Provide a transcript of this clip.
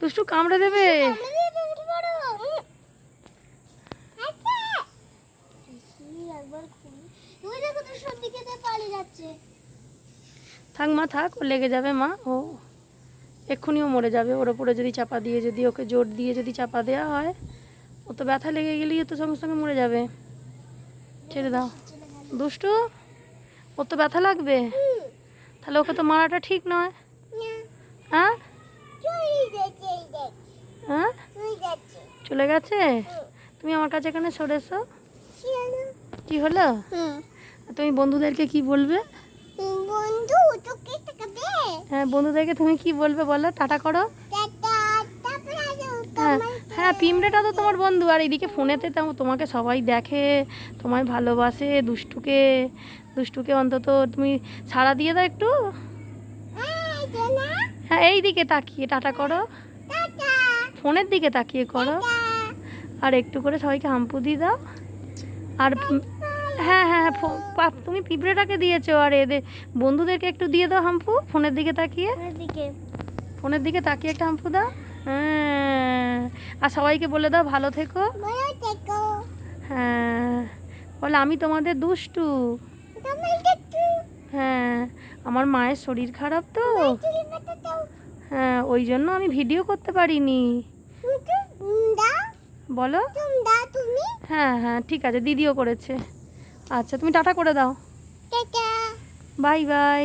দুষ্টু কামড়ে দেবে। থাক মা থাক ও লেগে যাবে মা ও এক্ষুনিও মরে যাবে। ওর ওপরে যদি চাপা দিয়ে যদি ওকে জোর দিয়ে যদি চাপা দেওয়া হয় ও তো ব্যথা লেগে গেলেই ও তো সঙ্গে সঙ্গে মরে যাবে। ছেড়ে দাও। দুষ্টু ওর তো ব্যথা লাগবে? তাহলে ওকে তো মারাটা ঠিক নয়। হ্যাঁ? চলে গেছে? তুমি আমার কাছে এখানে সরে এসো? কি হলো? তুমি বন্ধুদেরকে কি বলবে? বন্ধু তোকে টাকা হ্যাঁ বন্ধুদেরকে তুমি কি বলবে বলো? টাটা করো। হ্যাঁ হ্যাঁ পিমড়েটা তো তোমার বন্ধু। আর এইদিকে ফোনেতে তো তোমাকে সবাই দেখে তোমায় ভালোবাসে দুষ্টুকে দুষ্টুকে অন্তত। তুমি সাড়া দিয়ে দাও একটু। হ্যাঁ এই দিকে তাকিয়ে টাটা করো। ফোনের দিকে তাকিয়ে করো। আর একটু করে সবাইকে হাম্পু দিয়ে দাও। আর হ্যাঁ হ্যাঁ হ্যাঁ তুমি পিঁপড়েটাকে দিয়েছ আর এদের বন্ধুদেরকে একটু দিয়ে দাও হাম্পু ফোনের দিকে তাকিয়ে। ফোনের দিকে। তাকিয়ে একটা হাম্পু দাও। হ্যাঁ আর সবাইকে বলে দাও ভালো থেকো। হ্যাঁ বলে আমি তোমাদের দুষ্টু। হ্যাঁ আমার মায়ের শরীর খারাপ তো। হ্যাঁ ওই জন্য আমি ভিডিও করতে পারিনি। বলো। হ্যাঁ হ্যাঁ ঠিক আছে দিদিও করেছে। আচ্ছা তুমি টাটা করে দাও। বাই। বাই।